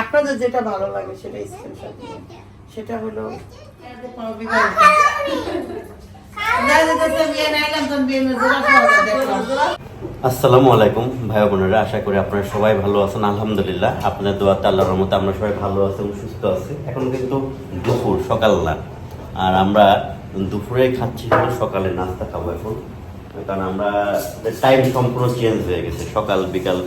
আপনাদের যেটা ভালো লাগে সেটা স্ক্রিনশট সেটা হলো আসসালামু আলাইকুম, ভাই বোনেরা, আশা করি আপনারা সবাই ভালো আছেন, আলহামদুলিল্লাহ। আপনাদের দোয়াতে আল্লাহর রহমতে আমরা সবাই ভালো আছি এবং সুস্থ আছি। এখন কিন্তু দুপুর সকাল না আর আমরা দুপুরে খাচ্ছি হলো সকালে নাস্তা খাব এখন। কারণ আমরা টাইম সম্পূর্ণ চেঞ্জ হয়ে গেছে। সকাল, বিকাল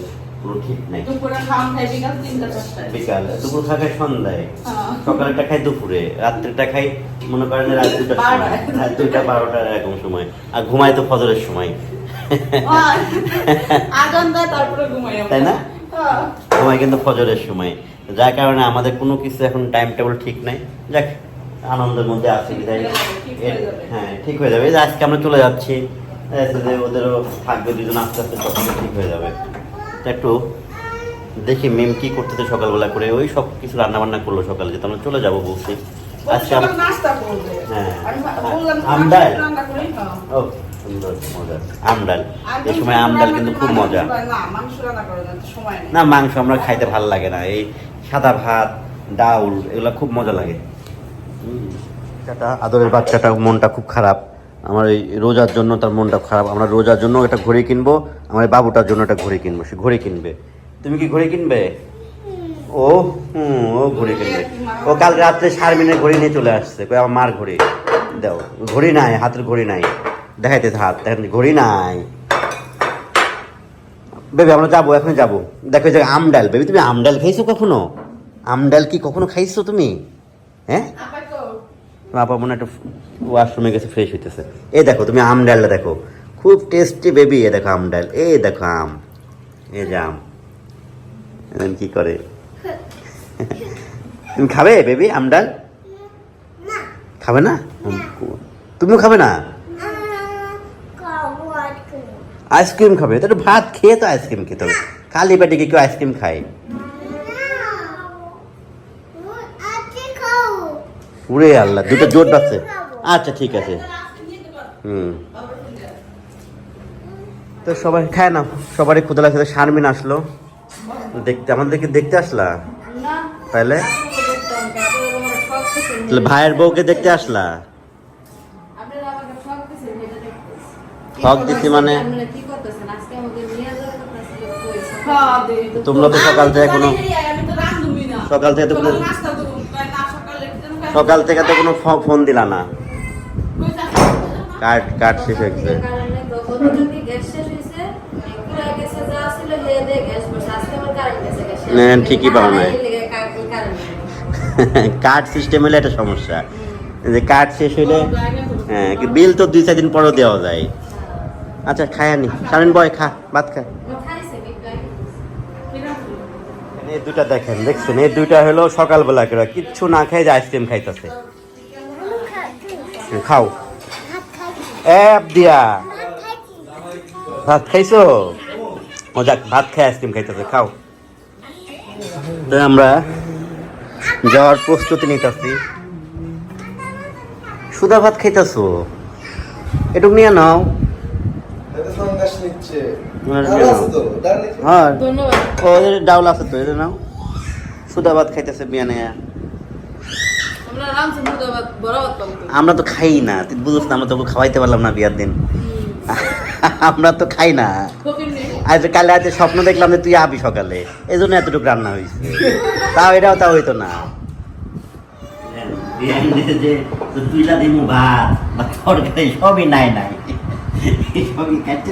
পুরো ঠিক নাই দুপুরে খাওয়ান খাই বিকাল তিনটা চারটায়। বিকাল দুপুর খাই সন্ধ্যায়? হ্যাঁ। সকালটা খাই দুপুরে রাত্রিটা খাই মনে করেন রাত দুটার সময় রাত দুইটা বারোটা এরকম সময় আর ঘুমাই তো ফজরের সময়। তারপরে ঘুমাই তাই না? হ্যাঁ। কিন্তু ফজরের সময়। যার কারণে আমাদের কোনো কিছু এখন টাইম টেবিল ঠিক নাই। যাক আনন্দের মধ্যে আছি ঠিক হ্যাঁ ঠিক হয়ে যাবে। এই আজকে আমরা চলে যাচ্ছি ওদেরও থাকবে দুজন আস্তে আস্তে সব ঠিক হয়ে যাবে। তা একটু দেখি মেম কি করতেছে সকালবেলা করে। ওই সব কিছু রান্না বান্না করল সকালে যে আমরা চলে যাব বলছি। আজকে। হ্যাঁ। খাও। ও সুন্দর মজা। আমডাল আর এই সময় আমডাল কিন্তু খুব মজা। না, মাংস রান্না করে না, সময় নেই। না মাংস আমরা খাইতে ভালো লাগে না। এই সাদা ভাত ডাউল এগুলো খুব মজা লাগে। আদরের বাচ্চাটা মনটা খুব খারাপ। আমার এই রোজার জন্য তার মনটা খারাপ। আমরা রোজার জন্য একটা ঘড়ি কিনবো, আমার বাবুটার জন্য একটা ঘড়ি কিনবো। সে ঘড়ি কিনবে। তুমি কি ঘড়ি কিনবে? ও, হুম, ও ঘড়ি কিনবে। ও কাল রাত্রে সার শারমিনের ঘড়ি নিয়ে চলে আসছে। কই, আমার মার ঘড়ি। দাও, ঘড়ি নাই, হাতের ঘড়ি নাই। দেখাইতে হাত দেখেন, ঘড়ি নাই। বেবি, আমরা যাব এখন যাব। দেখো যে আমডাল, বেবি, তুমি আমডাল খাইছো কখনো? আমডাল কি কখনো খাইছো তুমি? হ্যাঁ? আপা মনে হয় একটু ওয়াশরুমে গেছে ফ্রেশ হইতেছে এই দেখো তুমি আমডালটা দেখো খুব টেস্টি বেবি এ দেখো আম ডাল এই দেখো আম এই যে আম কি করে তুমি খাবে বেবি আমডাল খাবে না তুমিও খাবে না আইসক্রিম খাবে তো ভাত খেয়ে তো আইসক্রিম খেতে হবে খালি পেটে কি কেউ আইসক্রিম খায় উড়ে আল্লাহ, দুটো জোর পাচ্ছে আচ্ছা ঠিক আছে। হুম। তো সবাই খায় না, সবারই ক্ষুদা লাগছে। শারমিন আসলো। দেখতে, আমাদেরকে দেখতে আসলা? তাহলে? তাহলে ভাইয়ের বউকে দেখতে আসলা? ফক দিছি মানে। তোমরা তো সকাল থেকে কোনো। সকাল থেকে তো কোনো সকালে নাস্তা দেবো। কয় না, সকালে একটু খাই। সকাল থেকে তো কোনো ফোন দিলা না? কার্ড কার্ড শেষ হয়ে গেছে না, ঠিকই পাও নাই। কার্ড সিস্টেম হলে একটা সমস্যা। যে কার্ড শেষ হইলে হ্যাঁ বিল তো দুই চার দিন পরেও দেওয়া যায়। আচ্ছা খায় আনি শারমিন বয় খা ভাত খা এই দুটা দেখেন, দেখছেন? এই দুইটা হলো সকালবেলা করে, কিচ্ছু না খাই যে আইসক্রিম খাইতেছে। খাও। এপ দিয়া। ভাত খাইছো? যাক, ভাত খাই আইসক্রিম খাইতেছে, খাও। আমরা যাওয়ার প্রস্তুতি নিতেছি। সুদা ভাত খাইতেছো? এটুক নিয়ে নাও এটা সংঘাস নিচ্ছে আর ভালো আছে তো ডাল নিচ্ছে? হ্যাঁ। ধন্যবাদ। ডাউল আছে তো এটা নাও। সুদা ভাত খাইতেছে বিয়া নেয়া আমরা। তো। খাই না। তুই বুঝছ না আমরা তো খাওয়াইতে পারলাম না বিয়ার দিন। আমরা তো খাই না। আজ কালে আজ স্বপ্ন দেখলাম যে তুই আবি সকালে। এই জন্য এতটুকু রান্না হয়েছে তাও এটাও তাও হইতো না। দিমু ভাত বা তরকারি সবই নাই নাই। সবই খাইতে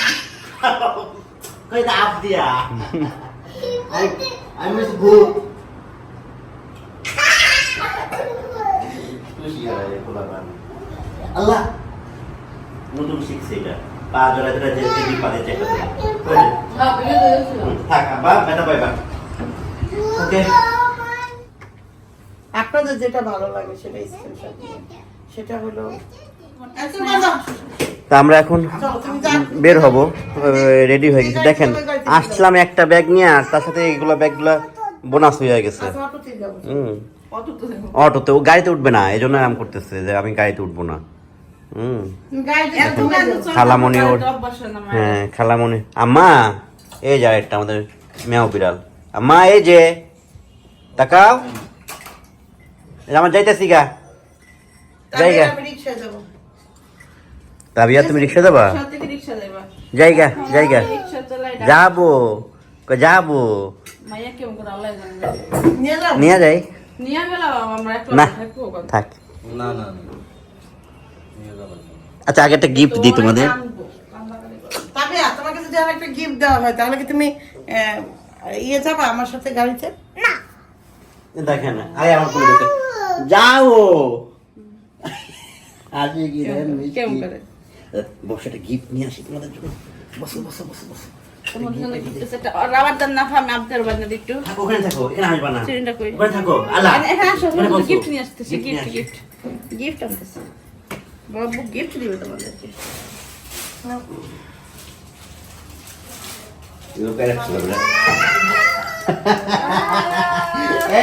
আই আই মিস ভূত। খুশি হয় পোলাপান। আল্লাহ। নতুন শিখছে এটা। পা জড়া জড়া যে যে পাতে চেক করে। থাক আব্বা বেটা পাইবা ওকে। আপনাদের যেটা ভালো লাগে সেটা স্ক্রিনশট সেটা হলো তা আমরা এখন। বের হব রেডি হয়ে গেছি। দেখেন আসলাম একটা ব্যাগ নিয়ে আর তার সাথে এগুলো ব্যাগগুলো বোনাস হয়ে গেছে। হুম। অটোতে ও গাড়িতে উঠবে না এই জন্য আরাম করতেছে যে আমি গাড়িতে উঠবো না। হুম। খালামণি ওর হ্যাঁ খালামণি। আম্মা এই যা একটা আমাদের মেয়াও বিড়াল। আম্মা এই যে তাকাও। আমার যাইতেছি গা। জায়গা। আমি তাবিয়া তুমি রিক্সা দেবা জায়গা জায়গা। যাব যাব। নিয়ে। যাই। না থাক। না না না। না। আচ্ছা আগে একটা গিফট দিই তোমাদের। যদি একটা গিফট দেওয়া হয় তাহলে কি তুমি ইয়ে যাবা আমার সাথে গাড়িতে? দেখেন আরে আমার কোলে যাও। আজকে কি রে কেমন করে? বসে একটা গিফট নিয়ে আসি তোমাদের জন্য। বসো বসো বসো বসো।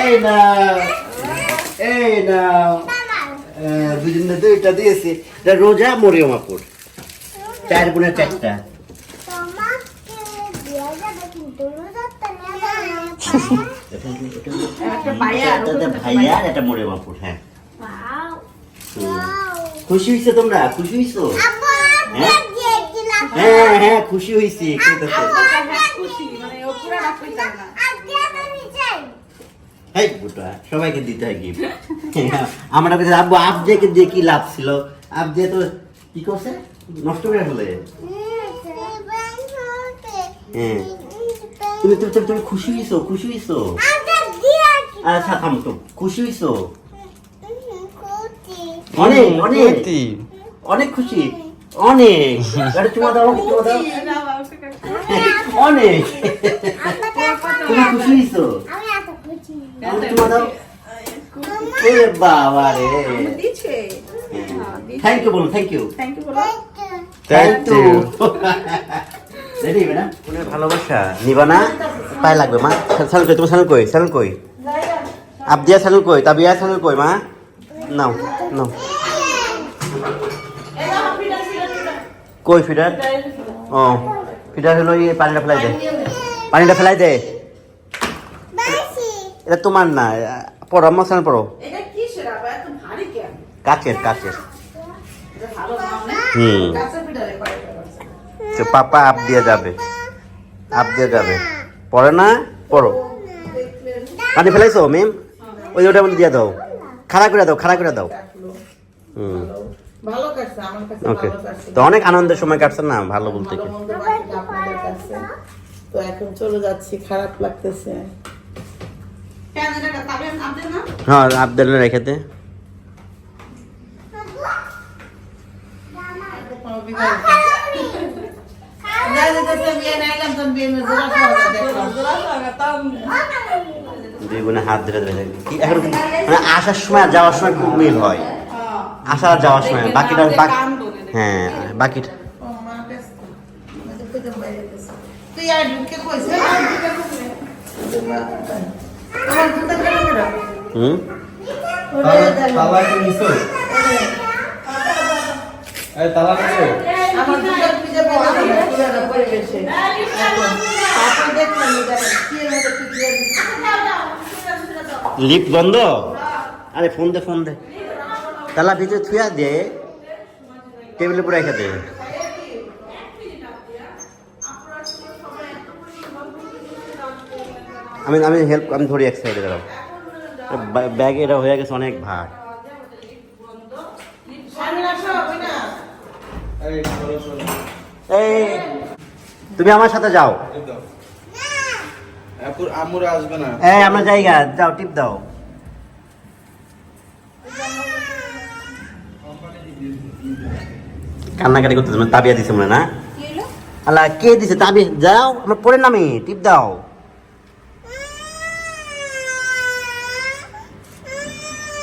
এই না এই না দুজনে দুইটা দিয়েছি। রোজা মরিয়ম আপুর। চার গুণের চারটা একটা হ্যাঁ খুশি হয়েছে তোমরা খুশি হয়েছো হ্যাঁ হ্যাঁ খুশি হয়েছি কইতাছে। হ্যাঁ, খুশি মানে ও পুরাটা কইতা না এই বুটা সবাইকে দিতে হয় গিফট আমরা কাছে আব্বু আপ দিয়ে দিয়ে কি লাভ ছিল আপ দিয়ে তো কি করছে নষ্ট করে ফেলে। হ্যাঁ। তুমি তুমি তুমি তুমি খুশি হইছো খুশি হইছো? আচ্ছা থাম তো খুশি হইছো? অনেক অনেক। অনেক খুশি। অনেক। আরে চুমা দাও চুমা দাও। অনেক। তুমি খুশি হইছো? চুমা দাও। বাবা রে থ্যাংক ইউ বলো থ্যাংক ইউ থ্যাংক ইউ বলো। রেডি না কোনের ভালোবাসা? নিবা না? পায়ে লাগবে মা। সালন কই তোমার সালন কই? সালন কই? আবদিয়া সালন কই? তাবিয়া সালন কই মা? নাও নাও। কই ফিডার? ও ফিডার হলো এই পানিটা ফেলাই দে। পানিটা ফেলাই দে। এটা তোমার না পড়ো আমার সালন পড়ো। এটা কি সেরা এত কাচের কাচের। এটা ভালো নাম না হুম। বাচ্চা। পাপা আপ দিয়ে যাবে। আপ দিয়ে যাবে। পড়ে না, পড়ো। পানি ফেলাইছো মেম ওই ওটার মধ্যে দিয়ে দাও। খাড়া করে দাও, খাড়া করে দাও। হুম। ওকে তো অনেক আনন্দের সময় কাটছে না, ভালো বলতে কি। তো এখন চলে যাচ্ছি খারাপ লাগতেছে হ্যাঁ আবদাল রেখেতে কোনো বিদায় নেই। যা যেতেছে বিয়ে নাইলাম তো বিয়ে নিয়ে জোড়া খাওয়া দেখলাম। দুই বোনে হাত ধরে ধরে। কি, এখন মানে আসার সময় যাওয়ার সময় খুব মিল হয়। আসা আর যাওয়ার সময়, বাকিটা বাকি হ্যাঁ বাকিটা। তালা- কি তালা নিছো? আমার পিজে তারপর দেখলাম এটা কি। লিফট বন্ধ? আরে ফোন দে ফোন দে। তালা ভিতরে থুয়া দে। টেবিলে পুরো রেখে দে আমি আমি হেল্প আমি ধরি এক সাইডে দাঁড়াও। ব্যাগ এটা হয়ে গেছে অনেক ভার সামনে আসো, ওই না। এই, তুমি আমার সাথে যাও। আমুরা আসবে না। এই আমরা জায়গা যাও টিপ দাও। কান্নাকাটি করতেছে মানে তাবিয়া দিছে মনে না? আল্লাহ কে দিছে তাবিয়া? যাও আমরা পড়ে নামি টিপ দাও।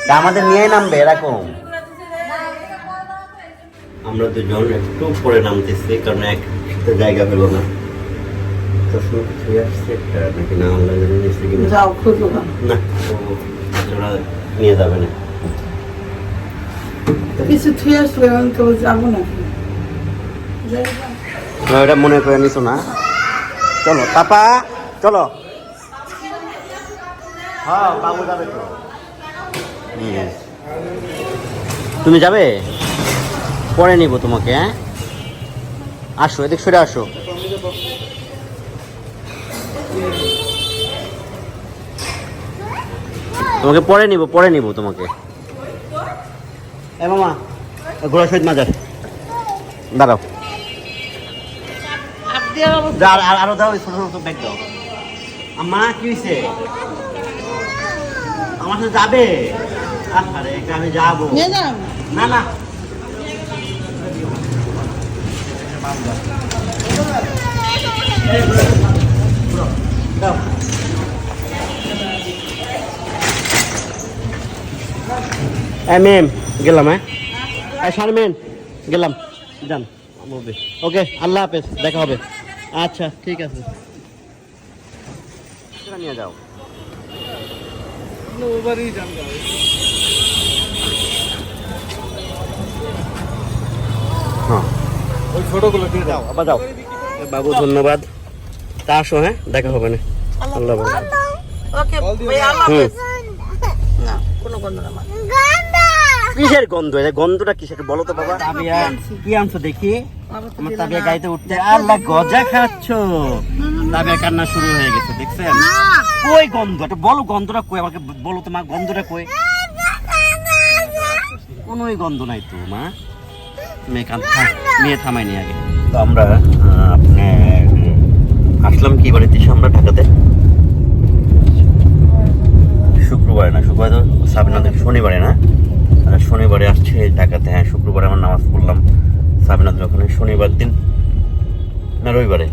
তা আমাদের নিয়ে নামবে এরকম। আমরা দুজন একটু পরে নামতেছি কারণ এক জায়গা পেল না। চশমা কিছু আসছে একটা নাকি না নিচ্ছে না। না ওরা নিয়ে যাবে না। কিছু থুয়ে আসলে তো যাব না। না, এটা মনে করে নিছো না? চলো পাপা চলো। হ্যাঁ বাবু যাবে তো। তুমি যাবে? পরে নিব তোমাকে হ্যাঁ? আসো এদিক সরে আসো। তোমাকে পরে নিব পরে নিব তোমাকে। এ মামা ঘোড়া শহীদ মাজার। দাঁড়াও। আর- দাও ছোট ছোট ব্যাগ দাও। আম্মা কি হয়েছে আমার সাথে যাবে? আরে আমি যাব। না না। এই গেলাম হ্যাঁ? শারমেন গেলাম যান। ওকে আল্লাহ হাফেজ দেখা হবে। আচ্ছা ঠিক আছে। নিয়ে যাও। হ্যাঁ। ওই ছোটগুলো দিয়ে দাও আবার যাও বাবু ধন্যবাদ। তা আসো হ্যাঁ? দেখা হবে না। আল্লাহ ওকে ভাই আল্লাহ হুম। হাফেজ। না কোনো গন্ধ না কিসের গন্ধ? এটা গন্ধটা কিসের? বলো তো বাবা। তাবিয়া কি আনছো দেখি? আমার তাবিয়া গাইতে উঠতে আল্লাহ গজা খাচ্ছ। তাবিয়া কান্না শুরু হয়ে গেছে দেখছেন? কই গন্ধ? এটা বলো গন্ধটা কই? আমাকে বলো তো মা গন্ধটা কই? কোনোই গন্ধ নাই তো মা। মেয়ে কান মেয়ে আগে। তো আমরা আপনি আসলাম কি বাড়িতে আমরা ঢাকাতে? শুক্রবারে না শুক্রবার তো সাবিনা থেকে শনিবারে না? শনিবারে আসছে ঢাকাতে হ্যাঁ শুক্রবারে আমার নামাজ পড়লাম সাবিনাদের ওখানে শনিবার দিন না রবিবারে?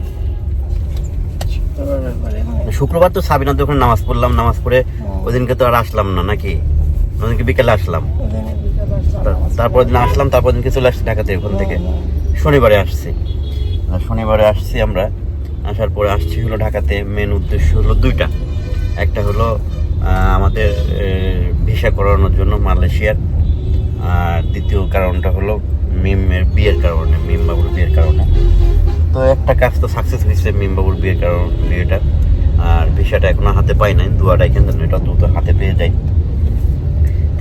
শুক্রবার তো সাবিনাদের ওখানে নামাজ পড়লাম নামাজ পড়ে ওই দিনকে তো আর আসলাম না নাকি? ওদিনকে বিকেলে আসলাম। তারপর দিন আসলাম, তারপর দিনকে চলে আসছি ঢাকাতে ওখান থেকে। শনিবারে আসছি। আর শনিবারে আসছি আমরা। আসার পরে আসছি হলো ঢাকাতে। মেন উদ্দেশ্য হলো দুইটা। একটা হলো আমাদের ভিসা করানোর জন্য মালয়েশিয়ার। আর দ্বিতীয় কারণটা হলো মিমের বিয়ের কারণে, মিম বাবুর বিয়ের কারণে। তো একটা কাজ তো সাকসেস হয়েছে মিম বাবুর বিয়ের কারণ, বিয়েটা। আর ভিসাটা এখনও হাতে পাই নাই, দুয়াটাই কিন্তু এটা দ্রুত হাতে পেয়ে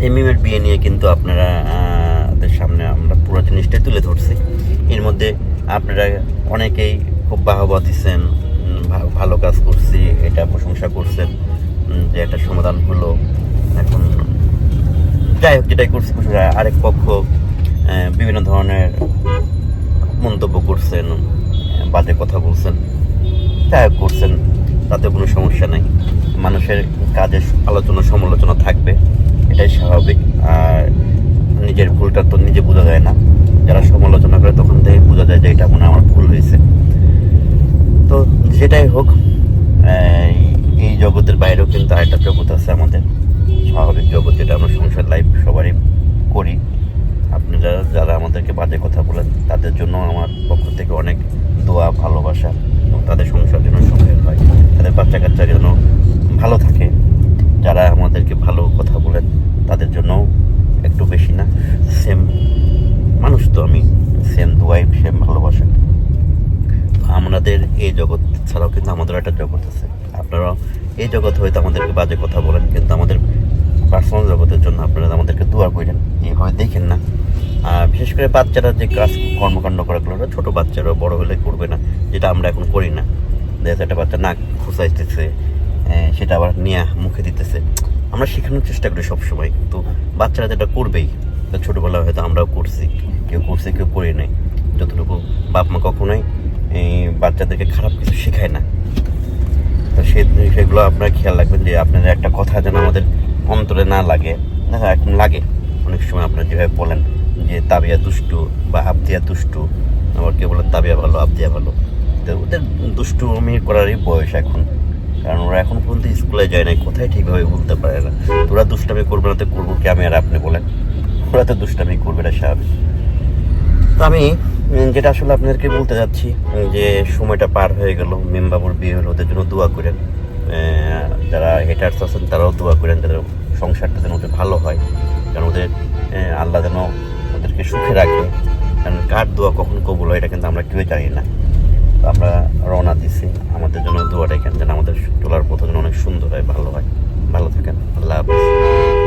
এই মিমের বিয়ে নিয়ে কিন্তু আপনারা আহ, দের সামনে আমরা পুরো জিনিসটাই তুলে ধরছি। এর মধ্যে আপনারা অনেকেই খুব বাহবা দিচ্ছেন ভালো কাজ করছি এটা প্রশংসা করছেন যে একটা সমাধান হলো। এখন যাই হোক যেটাই করছি, আরেক পক্ষ বিভিন্ন ধরনের মন্তব্য করছেন বাজে কথা বলছেন যাই হোক করছেন তাতে কোনো সমস্যা নেই। মানুষের কাজের আলোচনা সমালোচনা থাকবে এটাই স্বাভাবিক। আর নিজের ভুলটা তো নিজে বোঝা যায় না। যারা সমালোচনা করে তখন থেকে বোঝা যায় যে এটা মনে আমার ভুল হয়েছে। তো যেটাই হোক, এই জগতের বাইরেও কিন্তু আরেকটা জগৎ আছে আমাদের। স্বাভাবিক জগৎ যেটা আমরা সংসার লাইফ সবারই করি। আপনি যারা যারা আমাদেরকে বাজে কথা বলেন, তাদের জন্য আমার পক্ষ থেকে অনেক দোয়া, ভালোবাসা এবং তাদের সংসার যেন সুখের হয়। তাদের বাচ্চা কাচ্চা যেন ভালো থাকে। যারা আমাদেরকে ভালো কথা বলেন, তাদের জন্য একটু বেশি না সেম মানুষ তো আমি সেম দোয়াই সেম ভালোবাসেন তো আমাদের এই জগৎ ছাড়াও কিন্তু আমাদের একটা জগৎ আছে। আপনারা এই জগৎ হয়তো আমাদেরকে বাজে কথা বলেন, কিন্তু আমাদের পার্সোনাল জগতের জন্য আপনারা আমাদেরকে দোয়া করেন, এইভাবে দেখেন না। আর বিশেষ করে বাচ্চারা যে কাজ, কর্মকাণ্ড করাগুলো ওরা ছোটো বাচ্চারা, বড় হলে করবে না, যেটা আমরা এখন করি না। দেখা একটা বাচ্চা নাক খুঁচাইতেছে সেটা আবার নিয়ে মুখে দিতেছে। আমরা শেখানোর চেষ্টা করি সবসময়, কিন্তু বাচ্চারা যেটা করবেই, তা ছোটোবেলায় হয়তো আমরাও করছি, কেউ করছে, কেউ করে নেই যতটুকু বাপ মা কখনোই এই বাচ্চাদেরকে খারাপ কিছু শেখায় না। তো সে সেগুলো আপনারা খেয়াল রাখবেন যে আপনাদের একটা কথা যেন আমাদের অন্তরে না লাগে দেখা এখন লাগে। অনেক সময় আপনারা যেভাবে বলেন যে তাবিয়া দুষ্টু বা আবদিয়া দুষ্টু, আবার কেউ বলেন তাবিয়া ভালো, আবদিয়া ভালো। তো ওদের দুষ্টু আমি করারই বয়স এখন। কারণ ওরা এখন পর্যন্ত স্কুলে যায় না কোথায় ঠিকভাবে বলতে পারে না। তোরা দুষ্টামি করবে না, তো করব কি আমি আর আপনি বলেন ওরা তো দুষ্টামি করবে না, স্বাভাবিক। তো আমি যেটা আসলে আপনাদেরকে বলতে যাচ্ছি যে সময়টা পার হয়ে গেল মেমবাবুর বিয়ে হলো, ওদের জন্য দোয়া করেন। যারা হেটার্স আছেন, তারাও দোয়া করেন তাদের সংসারটা যেন ওদের ভালো হয় কারণ ওদের আল্লাহ যেন ওদেরকে সুখে রাখে। কারণ কার দোয়া কখন কবুল হয়, এটা কিন্তু আমরা কেউ জানি না। আমরা রওনা দিছি। আমাদের জন্য দোয়াটা কেন যেন আমাদের তোলার পথ যেন অনেক সুন্দর হয়, ভালো হয়। ভালো থাকেন। আল্লাহ হাফিজ।